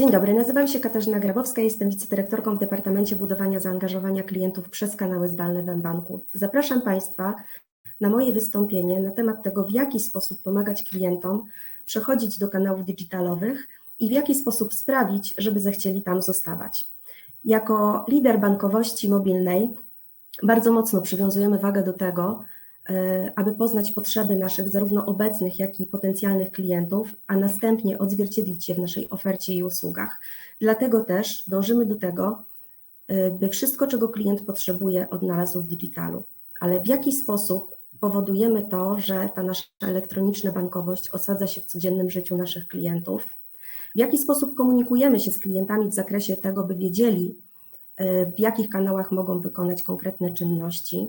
Dzień dobry, nazywam się Katarzyna Grabowska, jestem wicedyrektorką w Departamencie Budowania Zaangażowania Klientów przez kanały zdalne w mBanku. Zapraszam Państwa na moje wystąpienie na temat tego, w jaki sposób pomagać klientom przechodzić do kanałów digitalowych i w jaki sposób sprawić, żeby zechcieli tam zostawać. Jako lider bankowości mobilnej bardzo mocno przywiązujemy wagę do tego, aby poznać potrzeby naszych zarówno obecnych, jak i potencjalnych klientów, a następnie odzwierciedlić je w naszej ofercie i usługach. Dlatego też dążymy do tego, e, by wszystko, czego klient potrzebuje, odnalazł w digitalu. Ale w jaki sposób powodujemy to, że ta nasza elektroniczna bankowość osadza się w codziennym życiu naszych klientów? W jaki sposób komunikujemy się z klientami w zakresie tego, by wiedzieli, e, w jakich kanałach mogą wykonać konkretne czynności?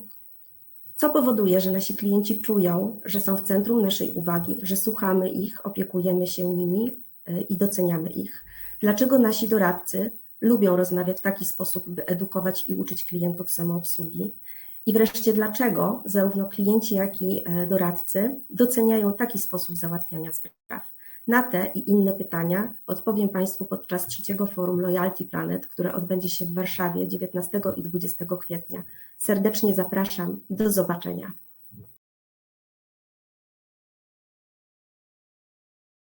Co powoduje, że nasi klienci czują, że są w centrum naszej uwagi, że słuchamy ich, opiekujemy się nimi y, i doceniamy ich. Dlaczego nasi doradcy lubią rozmawiać w taki sposób, by edukować i uczyć klientów samoobsługi? I wreszcie, dlaczego zarówno klienci, jak i e, doradcy doceniają taki sposób załatwiania spraw? Na te i inne pytania odpowiem Państwu podczas trzeciego forum Loyalty Planet, które odbędzie się w Warszawie 19 i 20 kwietnia. Serdecznie zapraszam i do zobaczenia.